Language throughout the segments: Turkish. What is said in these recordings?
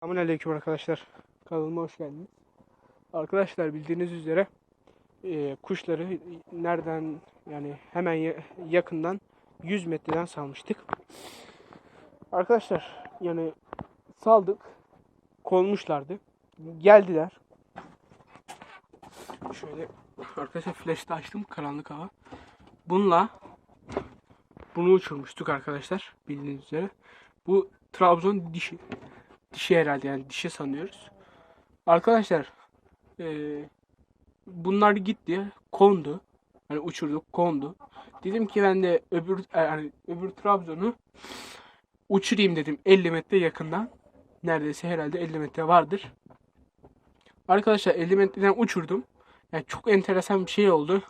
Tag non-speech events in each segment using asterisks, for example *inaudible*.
Selamünaleyküm arkadaşlar. Kanalıma hoş geldiniz. Arkadaşlar bildiğiniz üzere e, kuşları nereden yani hemen ya- yakından 100 metreden salmıştık. Arkadaşlar yani saldık. Konmuşlardı. Geldiler. Şöyle arkadaşlar flash da açtım karanlık hava. Bununla bunu uçurmuştuk arkadaşlar bildiğiniz üzere. Bu Trabzon dişi dişi herhalde yani dişi sanıyoruz. Arkadaşlar eee, bunlar gitti kondu. Hani uçurduk kondu. Dedim ki ben de öbür yani öbür Trabzon'u uçurayım dedim 50 metre yakından. Neredeyse herhalde 50 metre vardır. Arkadaşlar 50 metreden uçurdum. Yani çok enteresan bir şey oldu.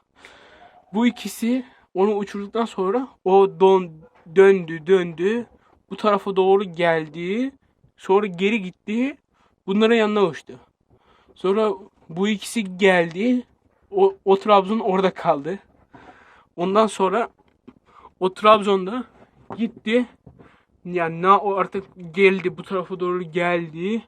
Bu ikisi onu uçurduktan sonra o don döndü döndü bu tarafa doğru geldi. Sonra geri gitti. Bunların yanına uçtu. Sonra bu ikisi geldi. O, o Trabzon orada kaldı. Ondan sonra o Trabzon'da gitti. Yani na o artık geldi bu tarafa doğru geldi.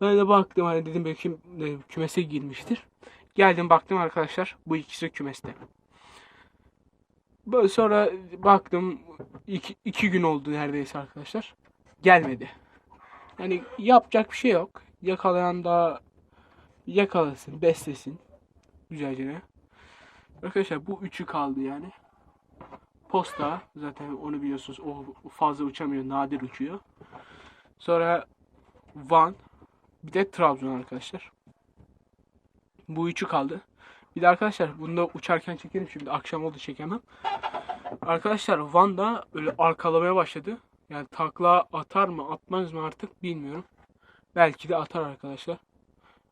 Ben de baktım hani dedim belki e, kümese girmiştir. Geldim baktım arkadaşlar bu ikisi kümeste. Sonra baktım iki, iki gün oldu neredeyse arkadaşlar. Gelmedi. Hani yapacak bir şey yok. Yakalayan da yakalasın, beslesin. Güzelce. Arkadaşlar bu üçü kaldı yani. Posta zaten onu biliyorsunuz o fazla uçamıyor, nadir uçuyor. Sonra Van, bir de Trabzon arkadaşlar. Bu üçü kaldı. Bir de arkadaşlar bunu da uçarken çekerim şimdi akşam oldu çekemem. Arkadaşlar Van da öyle arkalamaya başladı. Yani takla atar mı atmaz mı artık bilmiyorum. Belki de atar arkadaşlar.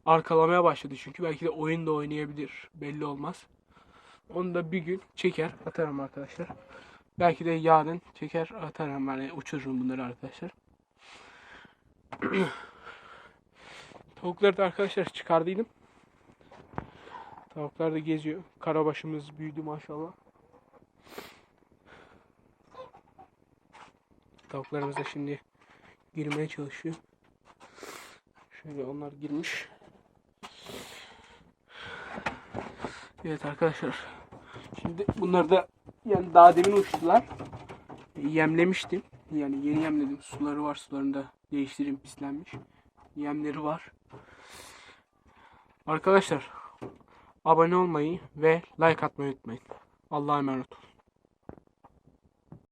Arkalamaya başladı çünkü belki de oyun da oynayabilir. Belli olmaz. Onu da bir gün çeker atarım arkadaşlar. Belki de yarın çeker atarım yani uçururum bunları arkadaşlar. *clears throat* Tavukları da arkadaşlar çıkardıydım. Tavuklar da geziyor. Karabaşımız büyüdü maşallah. Tavuklarımız da şimdi girmeye çalışıyor. Şöyle onlar girmiş. Evet arkadaşlar. Şimdi bunlar da yani daha demin uçtular. Yemlemiştim. Yani yeni yemledim. Suları var. Sularını da değiştireyim pislenmiş. Yemleri var. Arkadaşlar abone olmayı ve like atmayı unutmayın. Allah'a emanet olun.